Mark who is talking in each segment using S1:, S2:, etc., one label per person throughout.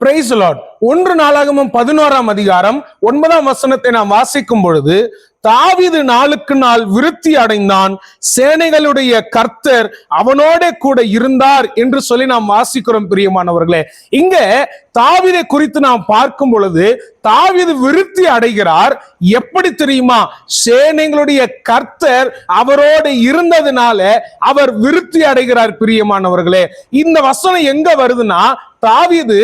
S1: Price Lord ஒன்று நாளாகமும் பதினோராம் அதிகாரம் ஒன்பதாம் வசனத்தை நாம் வாசிக்கும் பொழுது தாவிது நாளுக்கு நாள் விருத்தி அடைந்தான். சேனைகளுடைய கர்த்தர் அவனோட கூட இருந்தார் என்று சொல்லி நாம் வாசிக்கிறோம் பிரியமானவர்களே. இங்க தாவிதை குறித்து நாம் பார்க்கும் பொழுது தாவிது விருத்தி அடைகிறார். எப்படி தெரியுமா? சேனைகளுடைய கர்த்தர் அவரோடு இருந்ததுனால அவர் விருத்தி அடைகிறார் பிரியமானவர்களே. இந்த வசனம் எங்க வருதுன்னா தாவீது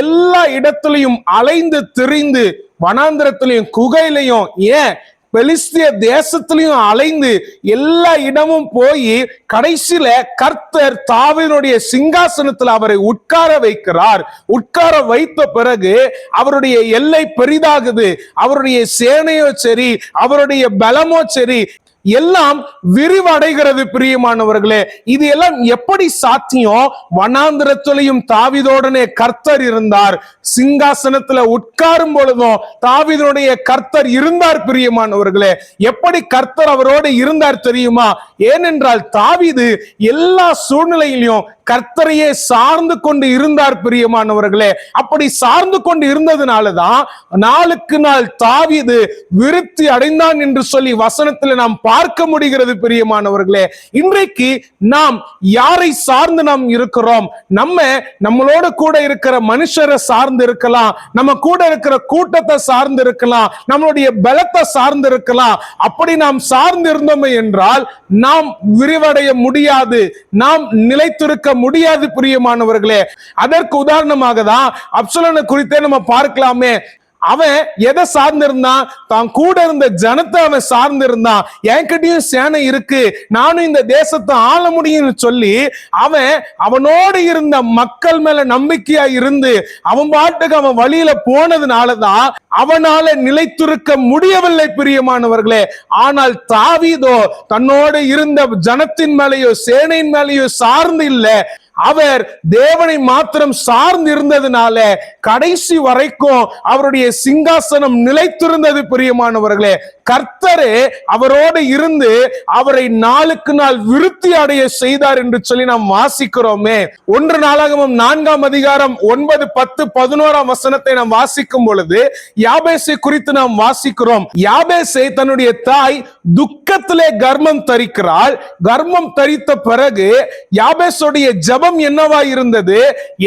S1: எல்லா இடத்துலயும் அலைந்து திரிந்து வனாந்திரத்திலையும் குகையிலையும் ஏன் பெலிஸ்திய தேசத்திலையும் அலைந்து எல்லா இடமும் போய் கடைசியில கர்த்தர் தாவினுடைய சிங்காசனத்தில் அவரை உட்கார வைக்கிறார். உட்கார வைத்த பிறகு அவருடைய எல்லை பெரிதாகுது. அவருடைய சேனையோ சரி அவருடைய பலமோ சரி எல்லாம் விரிவடைகிறது பிரியமானவர்களே. இது எல்லாம் எப்படி சாத்தியம்? வனாந்திரத்திலையும் தாவிதோடனே கர்த்தர் இருந்தார். சிங்காசனத்துல உட்காரும் பொழுதும் தாவிதனுடைய கர்த்தர் இருந்தார் பிரியமானவர்களே. எப்படி கர்த்தர் அவரோடு இருந்தார் தெரியுமா? ஏனென்றால் தாவிது எல்லா சூழ்நிலையிலும் கர்த்தரையே சார்ந்து கொண்டு இருந்தார் பிரியமானவர்களே. அப்படி சார்ந்து கொண்டு இருந்ததுனாலதான் நாளுக்கு நாள் தாவிது விருத்தி அடைந்தான் என்று சொல்லி வசனத்துல நாம் பார்க்க முடிகிறது பிரியமானவர்களே. இன்றைக்கு நாம் யாரை சார்ந்து நாம் இருக்கிறோம்? நம்ம நம்மளோட கூட இருக்கிற மனுஷரை சார்ந்து இருக்கலாம். நம்ம கூட இருக்கிற கூட்டத்தை சார்ந்து இருக்கலாம். நம்மளுடைய பலத்தை சார்ந்து இருக்கலாம். அப்படி நாம் சார்ந்து இருந்தோம் என்றால் நாம் விரிவடைய முடியாது. நாம் நிலைத்திருக்க முடியாது பிரியமானவர்களே. அதற்கு உதாரணமாக தான் அப்சலனை குறித்தே நம்ம பார்க்கலாமே. அவன் எதை சார்ந்திருந்தான் தான் கூட இருந்த ஜனத்தை அவன் சார்ந்திருந்தான் என்கிட்டயும் சேனை இருக்கு. நானும் இந்த தேசத்தை ஆள முடியும்னு சொல்லி அவன் அவனோடு இருந்த மக்கள் மேல நம்பிக்கையா இருந்து அவன் பாட்டுக்கு அவன் வழியில போனதுனாலதான் அவனால நிலைத்திருக்க முடியவில்லை பிரியமானவர்களே. ஆனால் தாவிதோ தன்னோடு இருந்த ஜனத்தின் மேலேயோ சேனையின் மேலேயோ சார்ந்து இல்லை. அவர் தேவனை மாத்திரம் சார்ந்து இருந்ததுனால கடைசி வரைக்கும் அவருடைய சிங்காசனம் நிலைத்திருந்தது பிரியமானவர்களே. கர்த்தரே அவரோடு இருந்து அவரை நாளுக்கு நாள் விருத்தி அடைய செய்தார் என்று சொல்லி நாம் வாசிக்கிறோமே. ஒன்று நாளாகவும் நான்காம் அதிகாரம் ஒன்பது பத்து பதினோராம் வசனத்தை நாம் வாசிக்கும் பொழுது யாபேசை குறித்து நாம் வாசிக்கிறோம். யாபேசை தன்னுடைய தாய் துக்கத்திலே கர்மம் தரிக்கிறாள். கர்மம் தரித்த பிறகு யாபேசுடைய ஜபம் என்னவா இருந்தது?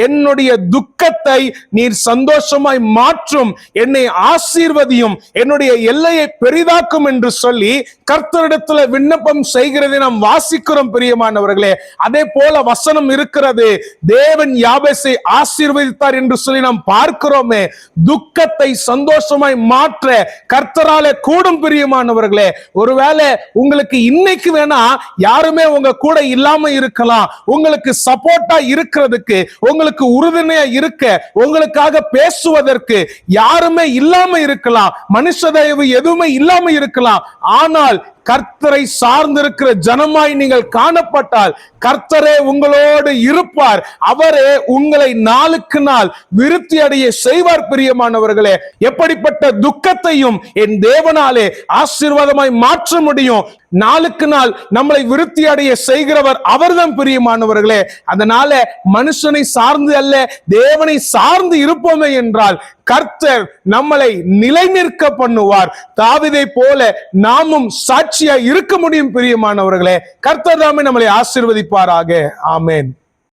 S1: என்னுடைய துக்கத்தை நீர் சந்தோஷமாய் மாற்றும் என்னை ஆசீர்வதியும் என்னுடைய எல்லையை பெரிதாக்கும் என்று சொல்லி கர்த்தரிடத்துல விண்ணப்பம் செய்கிறதை நாம் வாசிக்கிறோம் பிரியமானவர்களே. அதே போல வசனம் இருக்கிறது. தேவன் யாபேசை ஆசீர்வதித்தார் என்று சொல்லி நாம் பார்க்கிறோமே. துக்கத்தை சந்தோஷமாய் மாற்ற கர்த்தரால கூடும் பிரியமானவர்களே. ஒருவேளை உங்களுக்கு இன்னைக்கு வேணா யாருமே உங்க கூட இல்லாம இருக்கலாம். உங்களுக்கு சப்போர்ட் சப்போர்ட்டா இருக்கிறதுக்கு உங்களுக்கு உறுதுணையா இருக்க உங்களுக்காக பேசுவதற்கு யாருமே இல்லாம இருக்கலாம். மனுஷ தயவு எதுவுமே இல்லாம இருக்கலாம். ஆனால் கர்த்தரை சார்ந்திருக்கிற ஜனமாய் நீங்கள் காணப்பட்டால் கர்த்தரே உங்களோடு இருப்பார். அவரே உங்களை நாளுக்கு நாள் விருத்தி அடைய செய்வார் பிரியமானவர்களே. எப்படிப்பட்ட துக்கத்தையும் என் தேவனாலே ஆசீர்வாதமாய் மாற்ற முடியும். நாளுக்கு நாள் நம்மளை விருத்தி அடைய செய்கிறவர் அவர்தான் பிரியமானவர்களே. அதனால மனுஷனை சார்ந்து அல்ல தேவனை சார்ந்து இருப்போமே என்றால் கர்த்தர் நம்மளை நிலை நிற்க பண்ணுவார். தாவிதை போல நாமும் சாட்சியா இருக்க முடியும் பிரியமானவர்களே. கர்த்தர் தாமே நம்மளை ஆசிர்வதிப்பாராக. ஆமேன்.